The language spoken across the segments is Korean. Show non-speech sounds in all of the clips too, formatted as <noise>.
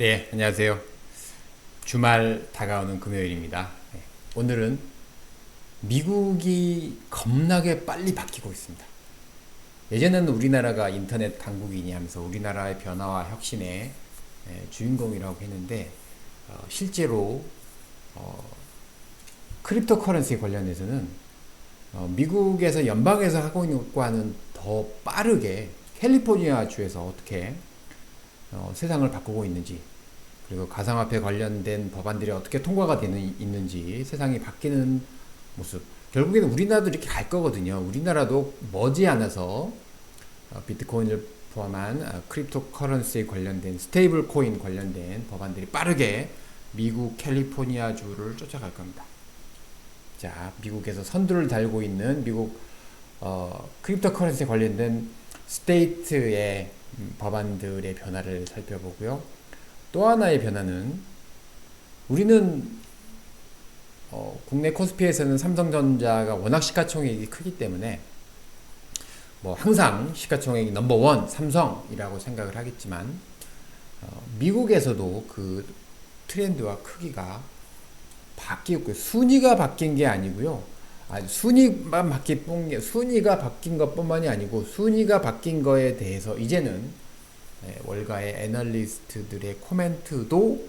네, 안녕하세요. 주말 다가오는 금요일입니다. 네, 오늘은 미국이 겁나게 빨리 바뀌고 있습니다. 예전에는 우리나라가 인터넷 강국이니 하면서 우리나라의 변화와 혁신의 예, 주인공이라고 했는데 어, 실제로 어, 크립토 커런시 관련해서는 어, 미국에서 연방에서 하고 있는 것과는 더 빠르게 캘리포니아 주에서 어떻게 어, 세상을 바꾸고 있는지 그리고 가상화폐 관련된 법안들이 어떻게 통과가 되는 있는지 세상이 바뀌는 모습 결국에는 우리나라도 이렇게 갈 거거든요. 우리나라도 머지않아서 어, 비트코인을 포함한 어, 크립토 커런시에 관련된 스테이블 코인 관련된 법안들이 빠르게 미국 캘리포니아 주를 쫓아갈 겁니다. 자, 미국에서 선두를 달고 있는 미국 어, 크립토 커런시에 관련된 스테이트의 음, 법안들의 변화를 살펴보고요. 또 하나의 변화는 우리는 어, 국내 코스피에서는 삼성전자가 워낙 시가총액이 크기 때문에 뭐 항상 시가총액이 넘버원 삼성이라고 생각을 하겠지만 어, 미국에서도 그 트렌드와 크기가 바뀌었고요. 순위가 바뀐 게 아니고요. 아, 순위만 바뀐 게 순위가 바뀐 것뿐만이 아니고 순위가 바뀐 거에 대해서 이제는 예, 월가의 애널리스트들의 코멘트도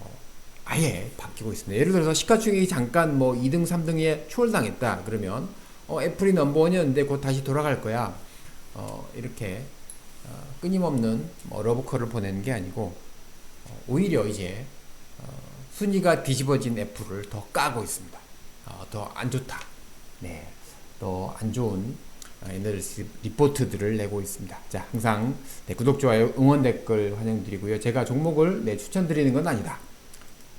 어, 아예 바뀌고 있습니다. 예를 들어서 시가총액이 잠깐 뭐 2등, 3등에 추월당했다. 그러면 어, 애플이 넘버원이었는데 곧 다시 돌아갈 거야. 어, 이렇게 어, 끊임없는 뭐 러브콜을 보내는 게 아니고 어, 오히려 이제 어, 순위가 뒤집어진 애플을 더 까고 있습니다. 어, 더 안 좋다. 네, 더 안 좋은 에너지 리포트들을 내고 있습니다. 자, 항상 네, 구독, 좋아요, 응원 댓글 환영드리고요. 제가 종목을 네, 추천드리는 건 아니다.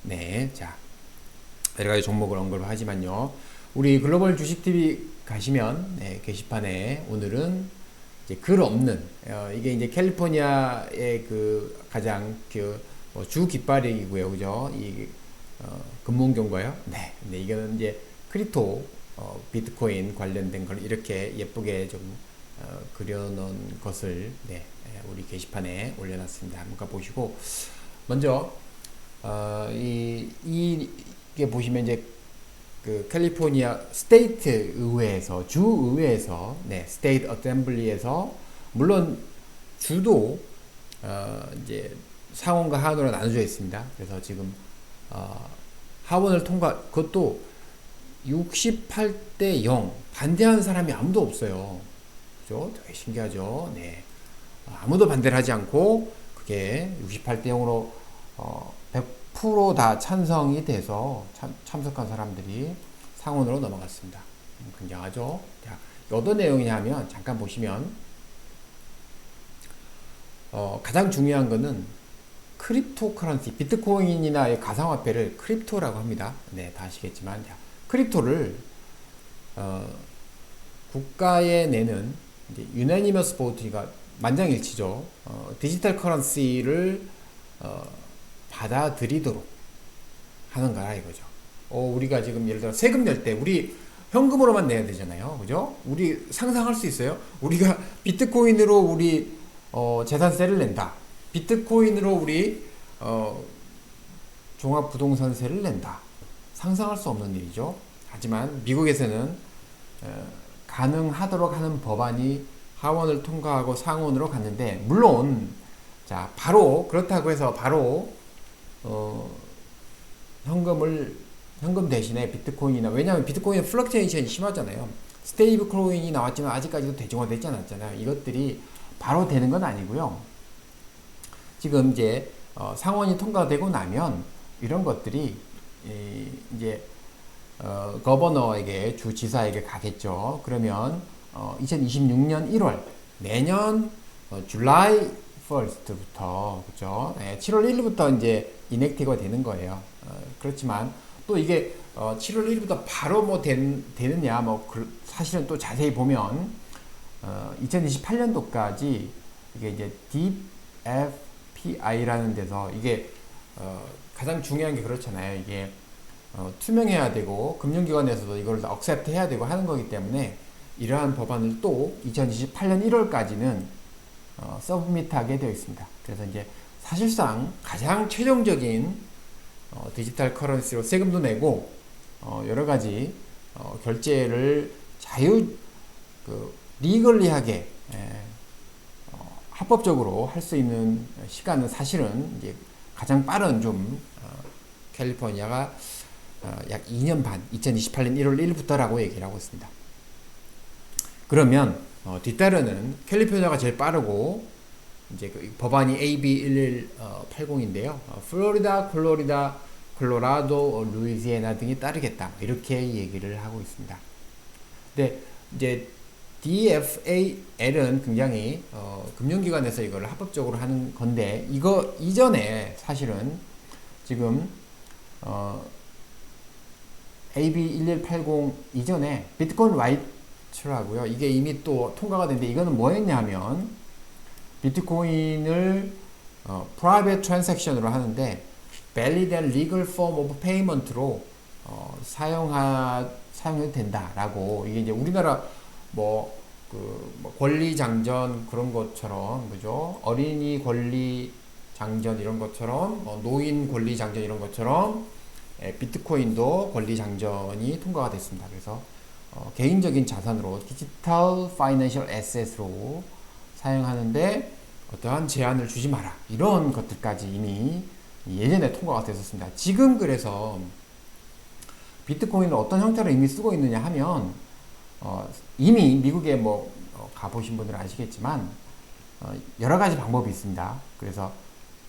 네, 자, 여러 가지 종목을 언급하지만요. 우리 글로벌 주식 TV 가시면 네, 게시판에 오늘은 글 없는 어, 이게 이제 캘리포니아의 그 가장 그주 뭐 깃발이고요, 그죠? 이 어, 금문경과요. 네, 네, 이거는 이제 크립토 어, 비트코인 관련된 걸 이렇게 예쁘게 좀 어, 그려놓은 것을 네, 우리 게시판에 올려놨습니다. 한번 가보시고 먼저 어, 이, 이, 이게 보시면 이제 그 캘리포니아 스테이트 의회에서 주 의회에서 네, 스테이트 어셈블리에서 물론 주도 어, 이제 상원과 하원으로 나눠져 있습니다. 그래서 지금 어, 하원을 통과 그것도 68대 0 반대하는 사람이 아무도 없어요. 그죠? 되게 신기하죠. 네. 아무도 반대를 하지 않고 그게 68대 0으로 어, 100%다 찬성이 돼서 참, 참석한 사람들이 상원으로 넘어갔습니다. 음, 굉장하죠. 자, 어떤 내용이냐면 잠깐 보시면 어, 가장 중요한 거는 크립토 커런시, 비트코인이나 가상화폐를 크립토라고 합니다. 네, 다 아시겠지만 자, 크립토를 어, 국가에 내는 유나니머스 보트가 만장일치죠. 어, 디지털 커런시를 어, 받아들이도록 하는 거라 이거죠. 어, 우리가 지금 예를 들어 세금 낼 때 우리 현금으로만 내야 되잖아요. 그죠? 우리 상상할 수 있어요? 우리가 비트코인으로 우리 어, 재산세를 낸다. 비트코인으로 우리 어, 종합부동산세를 낸다. 상상할 수 없는 일이죠. 하지만 미국에서는 어, 가능하도록 하는 법안이 하원을 통과하고 상원으로 갔는데 물론 자 바로 그렇다고 해서 바로 어, 현금을 현금 대신에 비트코인이나 왜냐하면 비트코인은 플럭체이션이 심하잖아요. 스테이블 코인이 나왔지만 아직까지도 대중화되지 않았잖아요. 이것들이 바로 되는 건 아니고요. 지금 이제 어, 상원이 통과되고 나면 이런 것들이 이제 어, 거버너에게 주 지사에게 가겠죠. 그러면 어, 2026년 1월 내년 어, 줄라이 1스트부터 그죠? 네, 7월 1일부터 이제 이넥티가 되는 거예요. 어, 그렇지만 또 이게 어, 7월 1일부터 바로 뭐 된, 되느냐 뭐 그, 사실은 또 자세히 보면 어, 2028년도까지 이게 이제 DFPI라는 데서 이게 어, 가장 중요한 게 그렇잖아요. 이게 어, 투명해야 되고 금융기관에서도 이걸 억셉트 해야 되고 하는 거기 때문에 이러한 법안을 또 2028년 1월까지는 어, 서브미트하게 되어 있습니다. 그래서 이제 사실상 가장 최종적인 어, 디지털 커런시로 세금도 내고 어, 여러 가지 어, 결제를 자유 그 리걸리하게 예, 어, 합법적으로 할 수 있는 시간은 사실은 이제 가장 빠른 좀 어, 캘리포니아가 어, 약 2년 반, 2028년 1월 1일부터라고 얘기를 하고 있습니다. 그러면 어, 뒤따르는 캘리포니아가 제일 빠르고 이제 그 법안이 AB 1180인데요. 어, 플로리다, 콜로리다, 콜로라도, 어, 루이지애나 등이 따르겠다. 이렇게 얘기를 하고 있습니다. 근데 이제 DFAL은 굉장히 어, 금융기관에서 이걸 합법적으로 하는 건데 이거 이전에 사실은 지금 어, AB 1180 이전에 비트코인 라이트라고요. 이게 이미 또 통과가 됐는데 이거는 뭐였냐면 비트코인을 어, private transaction으로 하는데 valid and legal form of payment로 어, 사용하 사용해도 된다라고 이게 이제 우리나라 뭐, 그, 뭐 권리 장전 그런 것처럼 그죠 어린이 권리 장전 이런 것처럼 뭐 노인 권리 장전 이런 것처럼 예, 비트코인도 권리 장전이 통과가 됐습니다. 그래서 어, 개인적인 자산으로 디지털 파이낸셜 에셋으로 사용하는데 어떠한 제한을 주지 마라 이런 것들까지 이미 예전에 통과가 됐었습니다. 지금 그래서 비트코인을 어떤 형태로 이미 쓰고 있느냐 하면 어, 이미 미국에 뭐 어, 가보신 분들은 아시겠지만 어, 여러 가지 방법이 있습니다. 그래서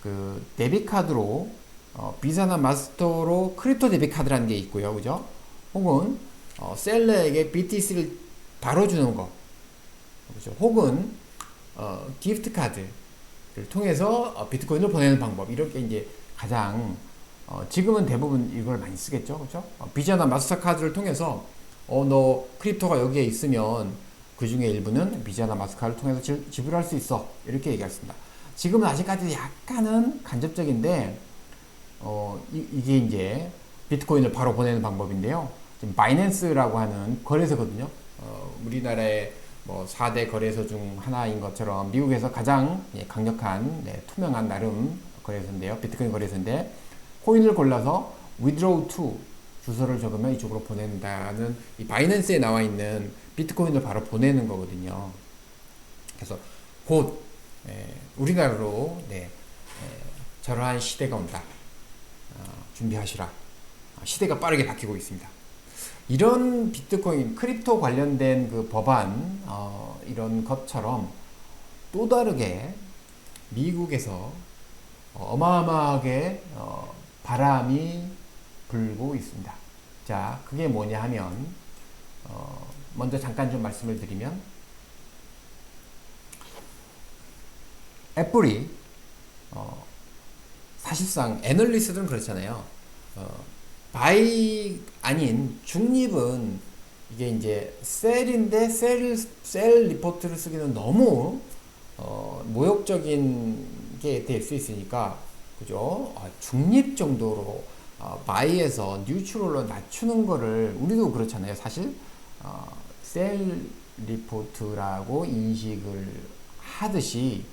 그 데뷔 카드로 어, 비자나 마스터로 크립토 데뷔 카드라는 게 있고요, 그죠? 혹은 어, 셀러에게 BTC를 바로 주는 거, 그죠? 혹은 어, 기프트 카드를 통해서 어, 비트코인을 보내는 방법 이렇게 이제 가장 어, 지금은 대부분 이걸 많이 쓰겠죠, 그죠? 어, 비자나 마스터 카드를 통해서 어, 너 크립토가 여기에 있으면 그 중에 일부는 비자나 마스카를 통해서 지, 지불할 수 있어. 이렇게 얘기했습니다. 지금은 아직까지 약간은 간접적인데, 어, 이, 게 이제 비트코인을 바로 보내는 방법인데요. 지금 바이낸스라고 하는 거래소거든요. 어, 우리나라의 뭐 4대 거래소 중 하나인 것처럼 미국에서 가장 예, 강력한 네, 투명한 나름 거래소인데요. 비트코인 거래소인데 코인을 골라서 withdraw to 주소를 적으면 이쪽으로 보낸다는 이 바이낸스에 나와 있는 비트코인을 바로 보내는 거거든요. 그래서 곧 에, 우리나라로 네, 에, 저러한 시대가 온다. 어, 준비하시라. 어, 시대가 빠르게 바뀌고 있습니다. 이런 비트코인, 크립토 관련된 그 법안 어, 이런 것처럼 또 다르게 미국에서 어마어마하게 어, 바람이 불고 있습니다. 자, 그게 뭐냐 하면, 어, 먼저 잠깐 좀 말씀을 드리면, 애플이, 어, 사실상 애널리스트들은 그렇잖아요. 어, 바이 아닌 중립은 이게 이제 셀인데 셀, 셀 리포트를 쓰기는 너무 어, 모욕적인 게 될 수 있으니까 그죠? 아, 중립 정도로 어, 바이에서 뉴트럴로 낮추는 거를 우리도 그렇잖아요. 사실 어, 셀 리포트라고 인식을 하듯이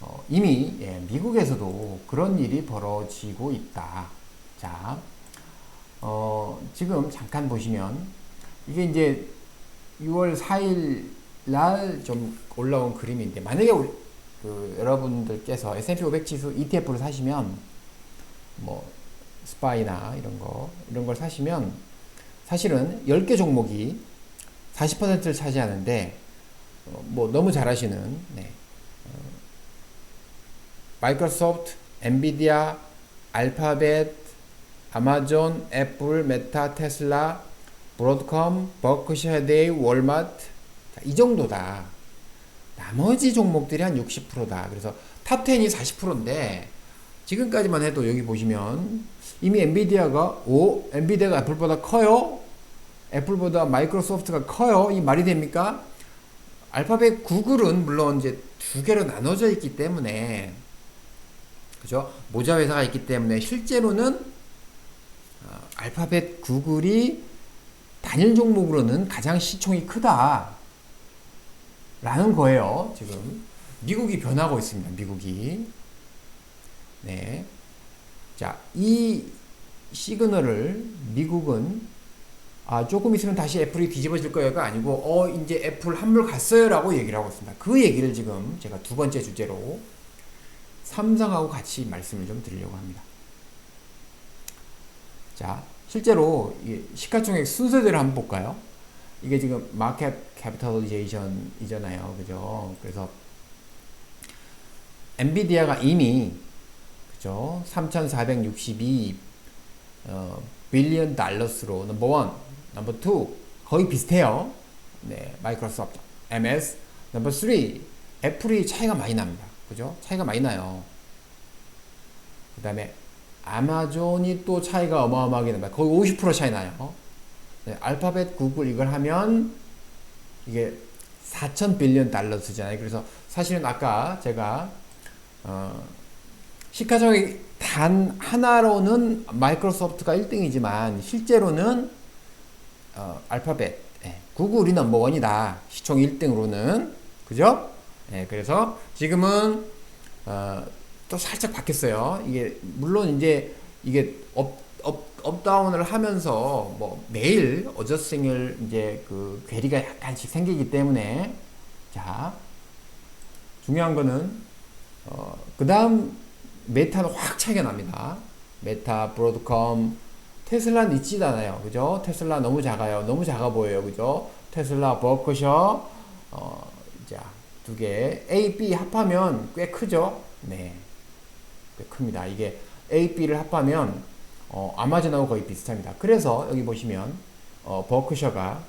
어, 이미 예, 미국에서도 그런 일이 벌어지고 있다. 자, 어, 지금 잠깐 보시면 이게 이제 6월 4일 날 좀 올라온 그림인데 만약에 우리, 그 여러분들께서 S&P 500 지수 ETF를 사시면 뭐 스파이나 이런 거 이런 걸 사시면 사실은 10개 종목이 40%를 차지하는데 어, 뭐 너무 잘하시는 네. 어, 마이크로소프트, 엔비디아, 알파벳, 아마존, 애플, 메타, 테슬라, 브로드컴, 버크셔 데이, 월마트 이 정도다. 나머지 종목들이 한 60%다. 그래서 탑 10이 40%인데 지금까지만 해도 여기 보시면 이미 엔비디아가 오 엔비디아가 애플보다 커요. 애플보다 마이크로소프트가 커요. 이 말이 됩니까? 알파벳 구글은 물론 이제 두 개로 나눠져 있기 때문에 그죠? 모자 회사가 있기 때문에 실제로는 어, 알파벳 구글이 단일 종목으로는 가장 시총이 크다. 라는 거예요. 지금 미국이 변하고 있습니다. 미국이 네. 자, 이 시그널을 미국은 아, 조금 있으면 다시 애플이 뒤집어질 거예요가 아니고 어 이제 애플 환물 갔어요라고 얘기를 하고 있습니다. 그 얘기를 지금 제가 두 번째 주제로 삼성하고 같이 말씀을 좀 드리려고 합니다. 자, 실제로 이 시가총액 순서대로 한번 볼까요? 이게 지금 마켓 캐피탈리제이션이잖아요. 그죠? 그래서 엔비디아가 이미 그죠? 3,462 어, 빌리언 달러스로 넘버 원, 넘버 투 거의 비슷해요. 네, 마이크로소프트, MS, 넘버 3 애플이 차이가 많이 납니다. 그죠? 차이가 많이 나요. 그 다음에 아마존이 또 차이가 어마어마하게 납니다. 거의 50% 차이 나요. 네, 알파벳, 구글 이걸 하면 이게 4천 빌리언 달러스잖아요. 그래서 사실은 아까 제가 어, 시가총액 단 하나로는 마이크로소프트가 1등이지만 실제로는 어, 알파벳, 예, 구글이 넘버원이다. 시총 1등으로는 그죠? 예, 그래서 지금은 어, 또 살짝 바뀌었어요. 이게 물론 이제 이게 업, 업, 업다운을 하면서 뭐 매일 어저싱을 이제 그 괴리가 약간씩 생기기 때문에 자 중요한 거는 어, 그 다음 메타는 확 차이가 납니다. 메타, 브로드컴, 테슬라는 있지도 않아요. 그죠? 테슬라 너무 작아요. 너무 작아 보여요. 그죠? 테슬라, 버크셔, 어, 자, 두 개. A, B 합하면 꽤 크죠? 네. 꽤 큽니다. 이게 A, B를 합하면, 어, 아마존하고 거의 비슷합니다. 그래서 여기 보시면, 어, 버크셔가,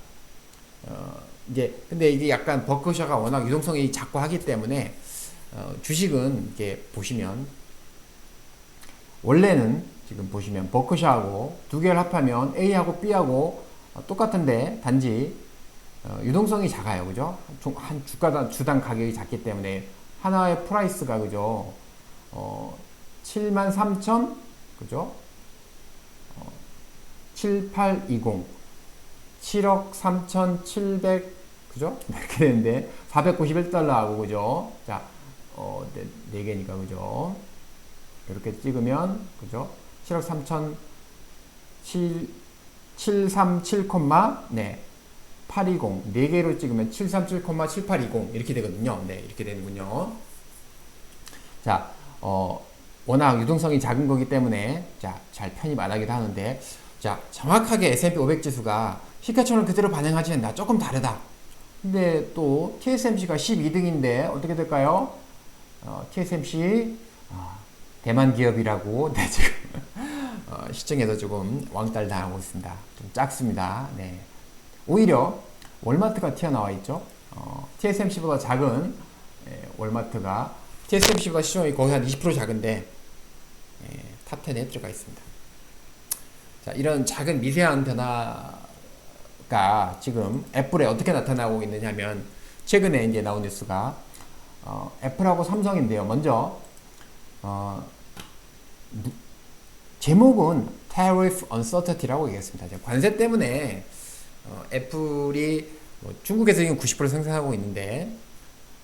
어, 이제, 근데 이게 약간 버크셔가 워낙 유동성이 작고 하기 때문에, 어, 주식은 이렇게 보시면 원래는 지금 보시면 버크셔하고 두 개를 합하면 A하고 B하고 똑같은데 단지 어, 유동성이 작아요. 그죠? 한 주가당, 주당 가격이 작기 때문에 하나의 프라이스가 그죠? 어, 7만 3천 그죠? 어, 7820 7억 3,700 그죠? <laughs> 이렇게 되는데 491달러하고 그죠? 자, 어, 네, 네 개니까 그죠? 이렇게 찍으면 그죠? 7억 3천 7 737, 네. 820 4개로 찍으면 737,7820 이렇게 되거든요. 네, 이렇게 되는군요. 자, 어, 워낙 유동성이 작은 거기 때문에 자, 잘 편입 안 하기도 하는데 자, 정확하게 S&P 500 지수가 시가총을 그대로 반영하지 않나 조금 다르다. 근데 또 TSMC가 12등인데 어떻게 될까요? 어, TSMC 어, 대만 기업이라고 <laughs> 네, 지금 어, 시청에서 조금 왕따를 당하고 있습니다. 좀 작습니다. 네. 오히려 월마트가 튀어나와 있죠. 어, TSMC보다 작은 예, 월마트가 TSMC보다 시총이 거의 한 20% 작은데 예, 탑10에 들어가 있습니다. 자, 이런 작은 미세한 변화가 지금 애플에 어떻게 나타나고 있느냐면 최근에 이제 나온 뉴스가 어, 애플하고 삼성인데요. 먼저 어, 제목은 Tariff Uncertainty라고 얘기했습니다. 관세 때문에 어, 애플이 뭐 중국에서 지금 90% 생산하고 있는데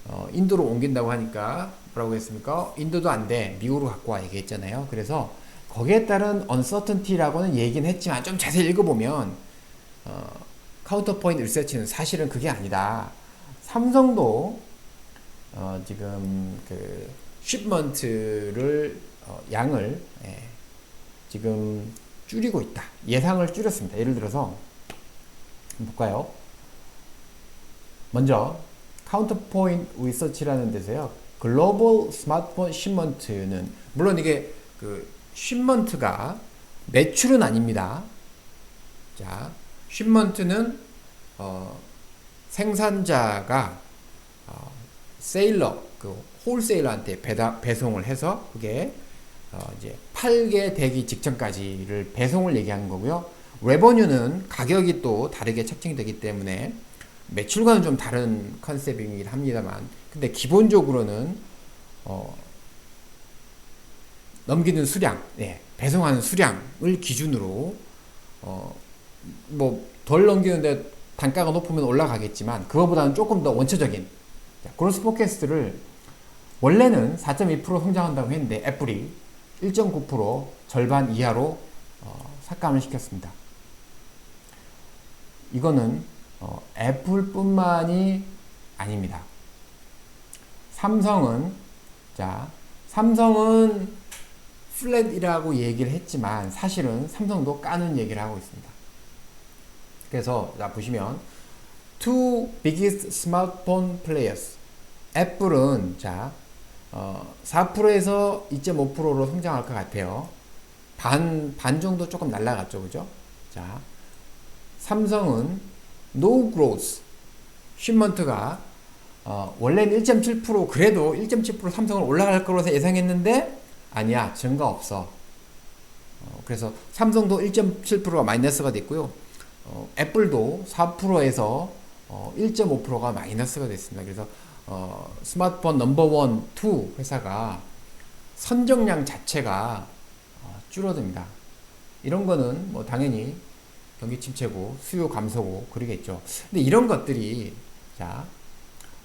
어, 인도로 옮긴다고 하니까 뭐라고 했습니까? 인도도 안 돼. 미국으로 갖고 와 얘기했잖아요. 그래서 거기에 따른 uncertainty라고는 얘기는 했지만 좀 자세히 읽어보면 어, 카운터 포인트 리서치는 사실은 그게 아니다. 삼성도 어, 지금 그 쉽먼트를 어, 양을 예, 지금 줄이고 있다. 예상을 줄였습니다. 예를 들어서 볼까요? 먼저 카운터 포인트 리서치라는 데서요. 글로벌 스마트폰 쉽먼트는 물론 이게 그 쉽먼트가 매출은 아닙니다. 자, 쉽먼트는 어, 생산자가 어, 세일러 그 홀세일러한테 배다, 배송을 해서 그게 어, 이제 팔게 되기 직전까지를 배송을 얘기하는 거고요. 레버뉴는 가격이 또 다르게 책정이 되기 때문에 매출과는 좀 다른 컨셉이긴 합니다만 근데 기본적으로는 어, 넘기는 수량, 예, 배송하는 수량을 기준으로 어, 뭐 덜 넘기는데 단가가 높으면 올라가겠지만 그거보다는 조금 더 원초적인 그로스 포캐스트를 원래는 4.2% 성장한다고 했는데 애플이 1.9% 절반 이하로 어, 삭감을 시켰습니다. 이거는 어, 애플뿐만이 아닙니다. 삼성은 자 삼성은 플랫이라고 얘기를 했지만 사실은 삼성도 까는 얘기를 하고 있습니다. 그래서 자 보시면 two biggest smartphone players 애플은 자 어, 4%에서 2.5%로 성장할 것 같아요. 반, 반 정도 조금 날라갔죠. 그죠? 자, 삼성은 no growth. shipment가 어, 원래는 1.7% 그래도 1.7% 삼성은 올라갈 거로 예상했는데 아니야 증가 없어. 어, 그래서 삼성도 1.7%가 마이너스가 됐고요. 어, 애플도 4%에서 어, 1.5%가 마이너스가 됐습니다. 그래서 어, 스마트폰 넘버원 2 회사가 선정량 자체가 어, 줄어듭니다. 이런 거는 뭐 당연히 경기 침체고 수요 감소고 그러겠죠. 근데 이런 것들이 자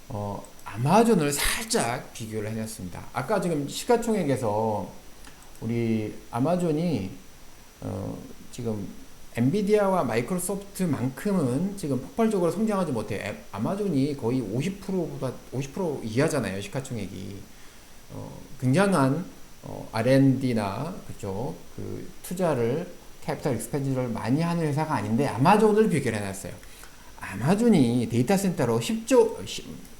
어, 아마존을 살짝 비교를 해놨습니다. 아까 지금 시가총액에서 우리 아마존이 어, 지금 엔비디아와 마이크로소프트만큼은 지금 폭발적으로 성장하지 못해. 요 아마존이 거의 50%보다 50% 이하잖아요. 시가총액이. 어, 굉장한 어, R&D나 그죠 그 투자를 캐피탈 익스펜디를 많이 하는 회사가 아닌데 아마존을 비교를 해놨어요. 아마존이 데이터 센터로 10조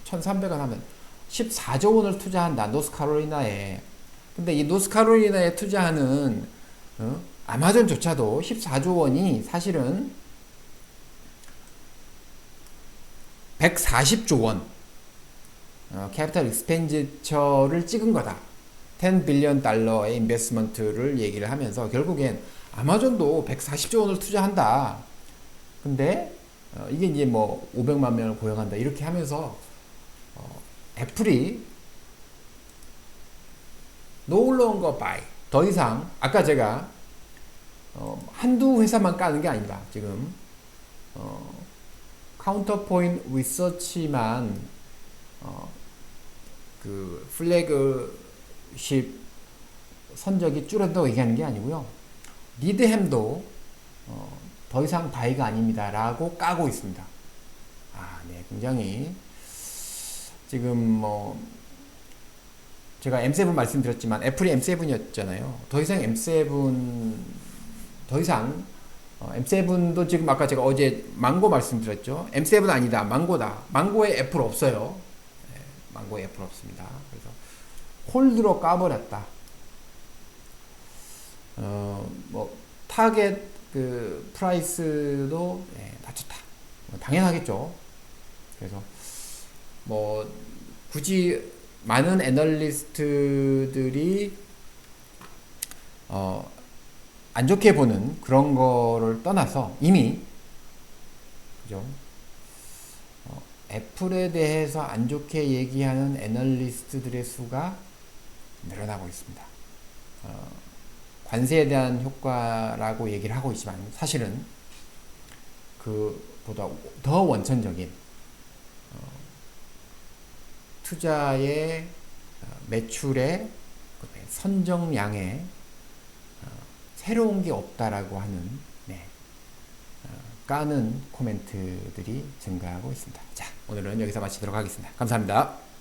1,300원 하면 14조 원을 투자한다. 노스카롤리나에. 근데 이 노스카롤리나에 투자하는 어? 아마존조차도 14조 원이 사실은 140조 원 어, 캐피탈 익스펜디처를 찍은 거다. 10 빌리언 달러의 인베스먼트를 얘기를 하면서 결국엔 아마존도 140조 원을 투자한다. 근데 어, 이게 이제 뭐 500만 명을 고용한다. 이렇게 하면서 어, 애플이 no longer buy. 더 이상 아까 제가 어, 한두 회사만 까는 게 아니다. 지금 어, 카운터포인트 리서치만 어, 그 플래그십 선적이 줄어든다고 얘기하는 게 아니고요. 리드햄도 어, 더 이상 바이가 아닙니다라고 까고 있습니다. 아, 네, 굉장히 지금 뭐 제가 M7 말씀드렸지만 애플이 M7이었잖아요. 더 이상 M7 더 이상 어, M7도 지금 아까 제가 어제 망고 말씀드렸죠. M7 아니다. 망고다. 망고에 애플 없어요. 네, 망고에 애플 없습니다. 그래서 홀드로 까버렸다. 어, 뭐 타겟 그 프라이스도 네, 낮췄다. 뭐 당연하겠죠. 그래서 뭐 굳이 많은 애널리스트들이 어, 안 좋게 보는 그런 거를 떠나서 이미 그죠? 어, 애플에 대해서 안 좋게 얘기하는 애널리스트들의 수가 늘어나고 있습니다. 어, 관세에 대한 효과라고 얘기를 하고 있지만 사실은 그보다 더 원천적인 어, 투자의 어, 매출의 선정량의 새로운 게 없다라고 하는 네, 어, 까는 코멘트들이 증가하고 있습니다. 자, 오늘은 여기서 마치도록 하겠습니다. 감사합니다.